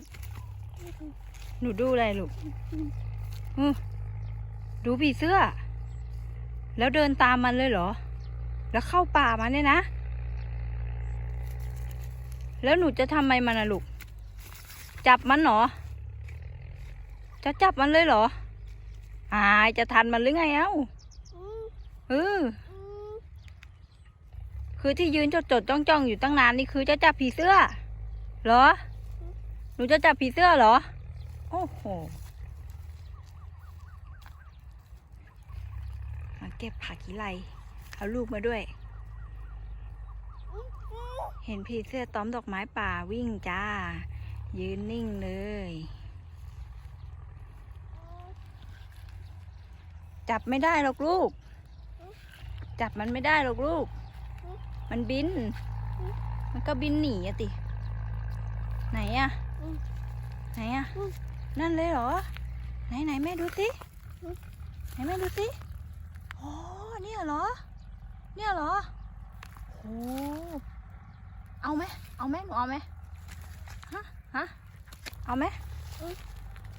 ด หนูดูอะไรลูกดูผีเสื้อ แล้วเดินตามมันเลยเหรอ แล้วเข้าป่ามาเนี่ยนะ แล้วหนูจะทำไมมันนะลูก จับมันเหรอ จะจับมันเลยเหรอ อายจะทันมันหรือไงเอ้าเออคือที่ยืนจดจดจ้องจ้องอยู่ตั้งนานนี่คือจะจับผีเสื้อ เหรอ นูจะจับผีเสื้อเหรอ โอ้โห มาเก็บผักกีไลเอาลูกมาด้วย เห็นผีเสื้อต้อมดอกไม้ป่าวิ่งจ้า ยืนนิ่งเลย จับไม่ได้หรอกลูก จับมันไม่ได้หรอกลูก มันบิน มันก็บินหนีอะติ ไหนอะ ไหนอะนั่นเลยเหรอ ไหนไหนแม่ดูสิไหนแม่ดูสิโอ้เนี่ยเหรอ เนี่ยเหรอโอ้เอาไหมเอาไหมหนูเอาไหมฮะฮะเอาไหม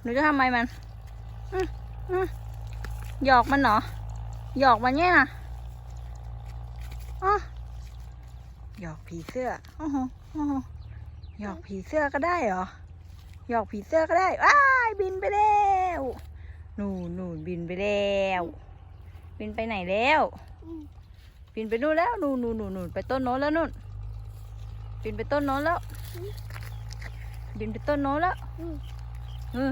หนูจะทำไมมันอืมอืมหยอกมันเหรอ หยอกมันเนี่ยนะอ๋อหยอกผีเสื้อโอ้โหโอ้โห หยอกผีเสื้อก็ได้เหรอหยอกผีเสื้อก็ได้ว้ายบินไปแล้วนู่นนู่นบินไปแล้ว บินไปไหนแล้วบินไปนู่นแล้วนู่นนู่นนู่นนู่นไปต้นโน้นแล้วนู่นบินไปต้นโน้นแล้ว บินไปต้นโน้นแล้วเออ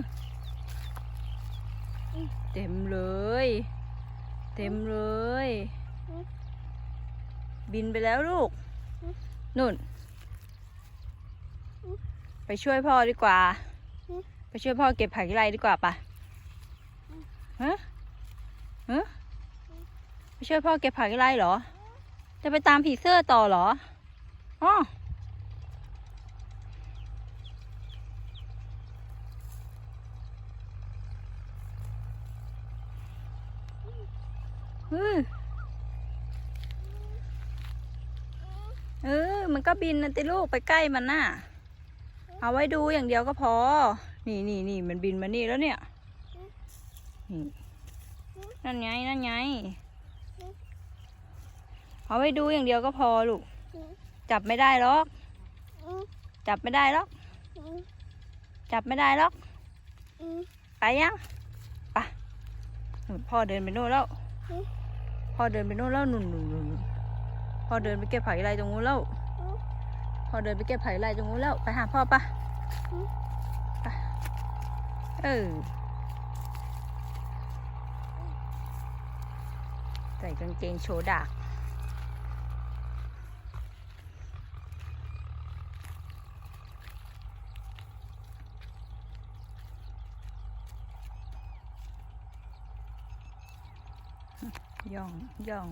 เต็มเลย เต็มเลย บินไปแล้วลูกนู่น ไปช่วยพ่อดีกว่า ไปช่วยพ่อเก็บผักไรดีกว่าปะฮะฮะไปช่วยพ่อเก็บผักไรเหรอ จะไปตามผีเสื้อต่อเหรออ๋อเออ มันก็บินนะติลูกไปใกล้มันน่ะ เอาไว้ดูอย่างเดียวก็พอ นี่นี่นี่มันบินมานี่แล้วเนี่ย นี่ นั่นไง นั่นไง เอาไว้ดูอย่างเดียวก็พอลูก จับไม่ได้หรอก จับไม่ได้หรอก จับไม่ได้หรอก ไปยังไปพ่อเดินไปโน่นแล้ว พ่อเดินไปโน่นแล้วนุ่นนุ่นนุ่นนุ่นพ่อเดินไปเก็บไผ่ไรตรงนู้นแล้ว พ่อเดินไปเก็บไผ่ไรตรงนู้นแล้วไปหาพ่อปะไปเออใส่กางเกงโชว์ดากย่องย่อง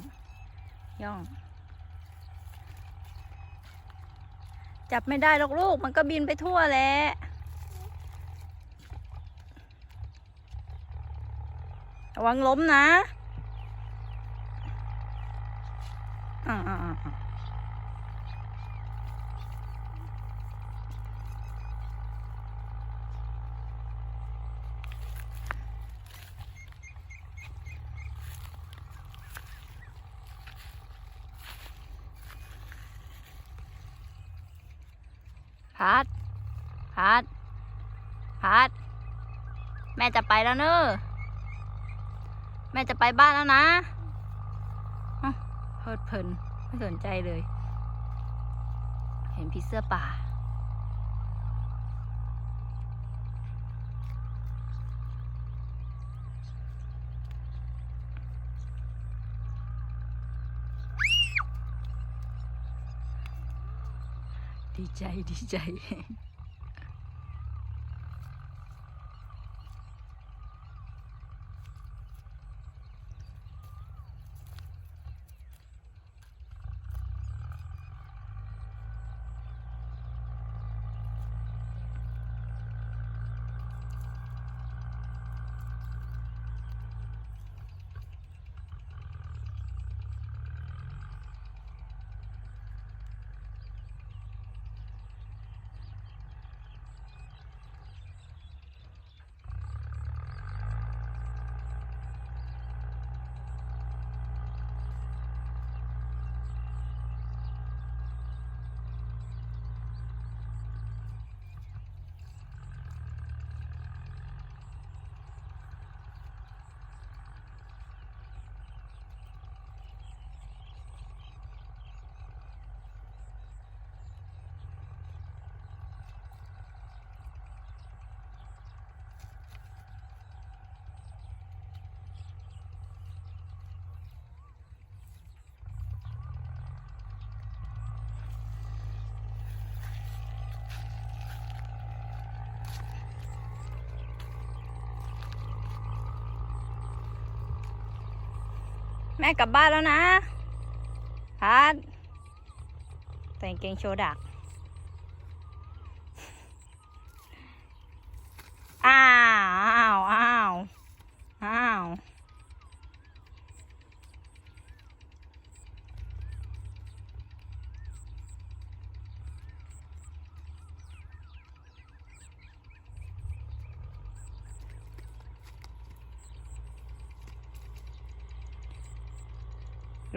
ย่อง จับไม่ได้หรอกลูก มันก็บินไปทั่วแหละระวังล้มนะอ่าอ่าอ่า พัด พัด พัด แม่จะไปแล้วเนอะแม่จะไปบ้านแล้วนะเพลิดเพลินไม่สนใจเลย เห็นผีเสื้อป่า ดีใจดีใจ แม่กลับบ้านแล้วนะพัดแต่งเกงโชว์ดัก อ้าว อ้าว อ้าว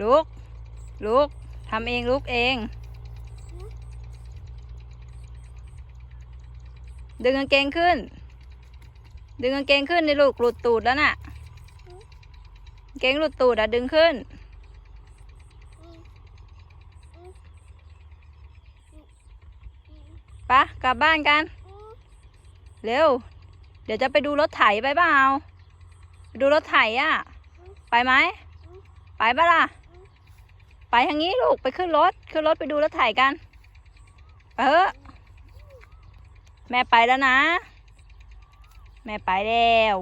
ลุก ลุกทำเองลุกเอง ดึงกางเกงขึ้น ดึงกางเกงขึ้นในลูกหลุดตูดแล้วน่ะเกงหลุดตูดอะดึงขึ้น ปะกลับบ้านกัน เร็ว เดี๋ยวจะไปดูรถไถไปเปล่า ดูรถไถอะ ไปไหม ไปปะล่ะ ไปทางนี้ลูกไปขึ้นรถ ขึ้นรถไปดูรถไถกัน เออแม่ไปแล้วนะ แม่ไปแล้ว